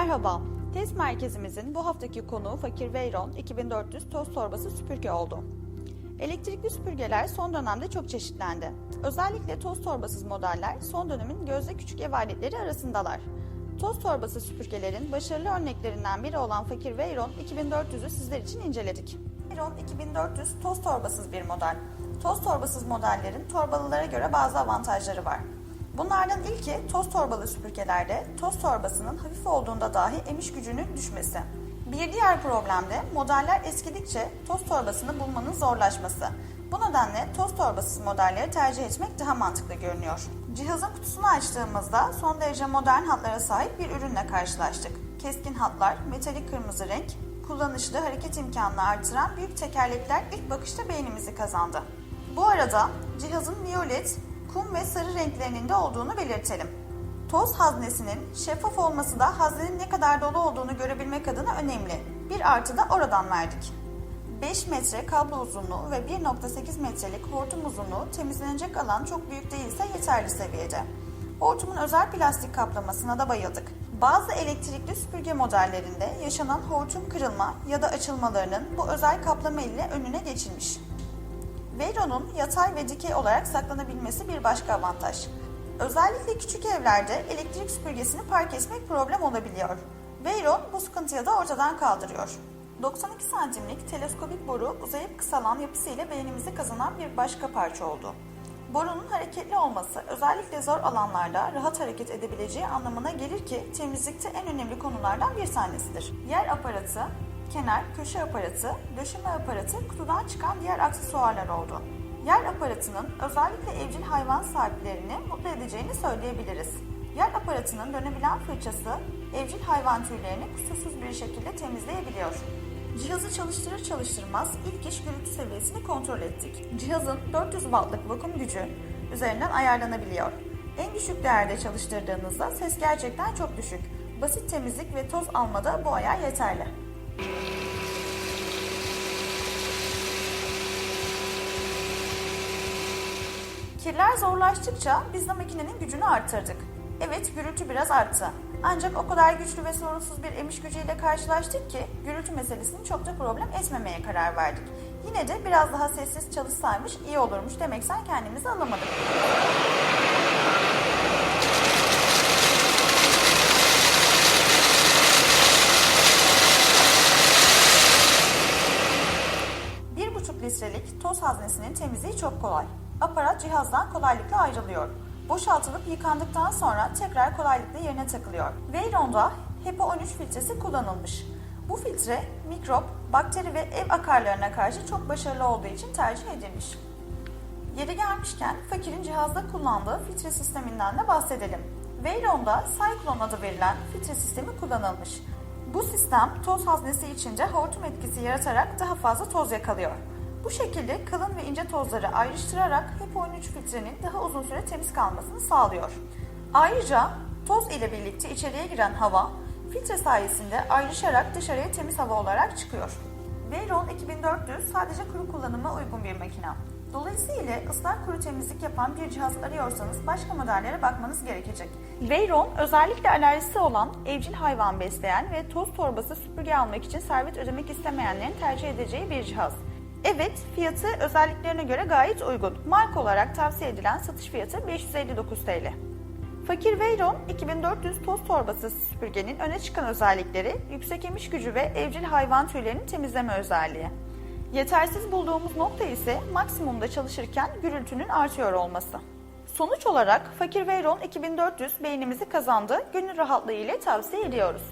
Merhaba, test merkezimizin bu haftaki konuğu Fakir Veyron 2400 toz torbası süpürge oldu. Elektrikli süpürgeler son dönemde çok çeşitlendi. Özellikle toz torbasız modeller son dönemin gözde küçük ev aletleri arasındalar. Toz torbası süpürgelerin başarılı örneklerinden biri olan Fakir Veyron 2400'ü sizler için inceledik. Veyron 2400 toz torbasız bir model. Toz torbasız modellerin torbalılara göre bazı avantajları var. Bunlardan ilki toz torbalı süpürgelerde toz torbasının hafif olduğunda dahi emiş gücünün düşmesi. Bir diğer problem de modeller eskidikçe toz torbasını bulmanın zorlaşması. Bu nedenle toz torbasız modelleri tercih etmek daha mantıklı görünüyor. Cihazın kutusunu açtığımızda son derece modern hatlara sahip bir ürünle karşılaştık. Keskin hatlar, metalik kırmızı renk, kullanışlı hareket imkanını artıran büyük tekerlekler ilk bakışta beğenimizi kazandı. Bu arada cihazın violet, kum ve sarı renklerinin de olduğunu belirtelim. Toz haznesinin şeffaf olması da haznenin ne kadar dolu olduğunu görebilmek adına önemli. Bir artı da oradan verdik. 5 metre kablo uzunluğu ve 1.8 metrelik hortum uzunluğu temizlenecek alan çok büyük değilse yeterli seviyede. Hortumun özel plastik kaplamasına da bayıldık. Bazı elektrikli süpürge modellerinde yaşanan hortum kırılma ya da açılmalarının bu özel kaplama ile önüne geçilmiş. Veyron'un yatay ve dikey olarak saklanabilmesi bir başka avantaj. Özellikle küçük evlerde elektrik süpürgesini park etmek problem olabiliyor. Veyron bu sıkıntıyı da ortadan kaldırıyor. 92 santimlik teleskopik boru uzayıp kısalan yapısıyla beğenimizi kazanan bir başka parça oldu. Borunun hareketli olması özellikle zor alanlarda rahat hareket edebileceği anlamına gelir ki temizlikte en önemli konulardan bir tanesidir. Yer aparatı, kenar, köşe aparatı, döşeme aparatı kutudan çıkan diğer aksesuarlar oldu. Yer aparatının özellikle evcil hayvan sahiplerini mutlu edeceğini söyleyebiliriz. Yer aparatının dönebilen fırçası evcil hayvan tüylerini kusursuz bir şekilde temizleyebiliyor. Cihazı çalıştırır çalıştırmaz ilk iş gürültü seviyesini kontrol ettik. Cihazın 400 wattlık vakum gücü üzerinden ayarlanabiliyor. En düşük değerde çalıştırdığınızda ses gerçekten çok düşük. Basit temizlik ve toz almada bu ayar yeterli. Kirler zorlaştıkça biz de makinenin gücünü arttırdık. Evet gürültü biraz arttı. Ancak o kadar güçlü ve sorunsuz bir emiş gücüyle karşılaştık ki gürültü meselesini çok da problem etmemeye karar verdik. Yine de biraz daha sessiz çalışsaymış iyi olurmuş demekten kendimizi alamadık. Bir buçuk litrelik toz haznesinin temizliği çok kolay. Aparat cihazdan kolaylıkla ayrılıyor. Boşaltılıp yıkandıktan sonra tekrar kolaylıkla yerine takılıyor. Veyron'da HEPA 13 filtresi kullanılmış. Bu filtre mikrop, bakteri ve ev akarlarına karşı çok başarılı olduğu için tercih edilmiş. Yeri gelmişken Fakir'in cihazda kullandığı filtre sisteminden de bahsedelim. Veyron'da Cyclone adı verilen filtre sistemi kullanılmış. Bu sistem toz haznesi içince hortum etkisi yaratarak daha fazla toz yakalıyor. Bu şekilde kalın ve ince tozları ayrıştırarak HEPA 13 filtrenin daha uzun süre temiz kalmasını sağlıyor. Ayrıca toz ile birlikte içeriye giren hava filtre sayesinde ayrışarak dışarıya temiz hava olarak çıkıyor. Veyron 2400 sadece kuru kullanıma uygun bir makine. Dolayısıyla ıslak kuru temizlik yapan bir cihaz arıyorsanız başka modellere bakmanız gerekecek. Veyron özellikle alerjisi olan, evcil hayvan besleyen ve toz torbası süpürge almak için servet ödemek istemeyenlerin tercih edeceği bir cihaz. Evet, fiyatı özelliklerine göre gayet uygun. Marka olarak tavsiye edilen satış fiyatı 559 TL. Fakir Veyron 2400 toz torbası süpürgenin öne çıkan özellikleri yüksek emiş gücü ve evcil hayvan tüylerinin temizleme özelliği. Yetersiz bulduğumuz nokta ise maksimumda çalışırken gürültünün artıyor olması. Sonuç olarak Fakir Veyron 2400 beğenimizi kazandı, gönül rahatlığı ile tavsiye ediyoruz.